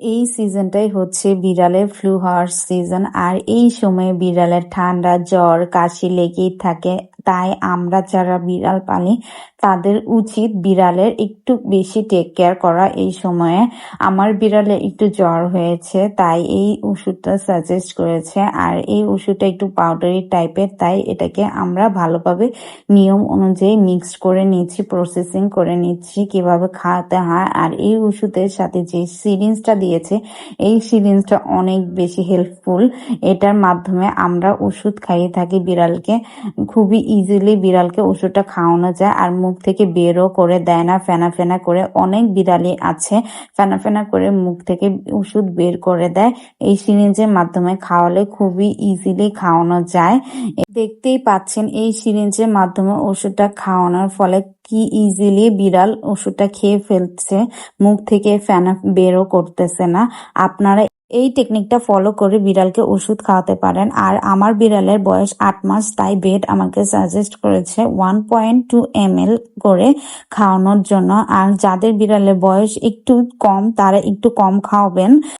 এই সিজনটাই হচ্ছে বিড়ালের ফ্লু হওয়ার সিজন, আর এই সময়ে বিড়ালের ঠান্ডা, জ্বর, কাশি লেগেই থাকে। তাই আমরা যারা বিড়াল পালি, তাদের উচিত বিড়ালের একটু বেশি টেক কেয়ার করা। এই সময়ে আমার বিড়ালে একটু জ্বর হয়েছে, তাই এই ওষুধটা সাজেস্ট করেছে। আর এই ওষুধটা একটু পাউডারি টাইপের তাই এটাকে আমরা ভালোভাবে নিয়ম অনুযায়ী মিক্সড করে নিচ্ছি প্রসেসিং করে নিচ্ছি কীভাবে খাওয়াতে হয়। আর এই ওষুধের সাথে যে সিরিঞ্জটা দিয়েছে, এই সিরিঞ্জটা অনেক বেশি হেল্পফুল এটার মাধ্যমে আমরা ওষুধ খাইয়ে থাকি বিড়ালকে। খুবই ইজিলি বিড়ালকে ওষুধটা খাওয়ানো যায় আর মুখ থেকে বেরও করে দেয় না ফেনা ফেনা করে। অনেক বিড়ালই আছে ফেনা ফেনা করে মুখ থেকে ওষুধ বের করে দেয়। এই সিরিঞ্জের মাধ্যমে খাওয়ালে খুবই ইজিলি খাওয়ানো যায়। দেখতেই পাচ্ছেন এই সিরিঞ্জের মাধ্যমে ওষুধটা খাওয়ানোর ফলে কি ইজিলি বিড়াল ওষুধটা খেয়ে ফেলছে, মুখ থেকে ফেনা বেরও করতেছে না। আপনারা এই টেকনিকটা ফলো করে বিড়ালকে ওষুধ খাওয়াতে পারেন। আর আমার বিড়ালের বয়স আট মাস, তাই বেড আমাকে সাজেস্ট করেছে one point two M L করে খাওয়ানোর জন্য। আর যাদের বিড়ালের বয়স একটু কম, তারা একটু কম খাওয়াবেন।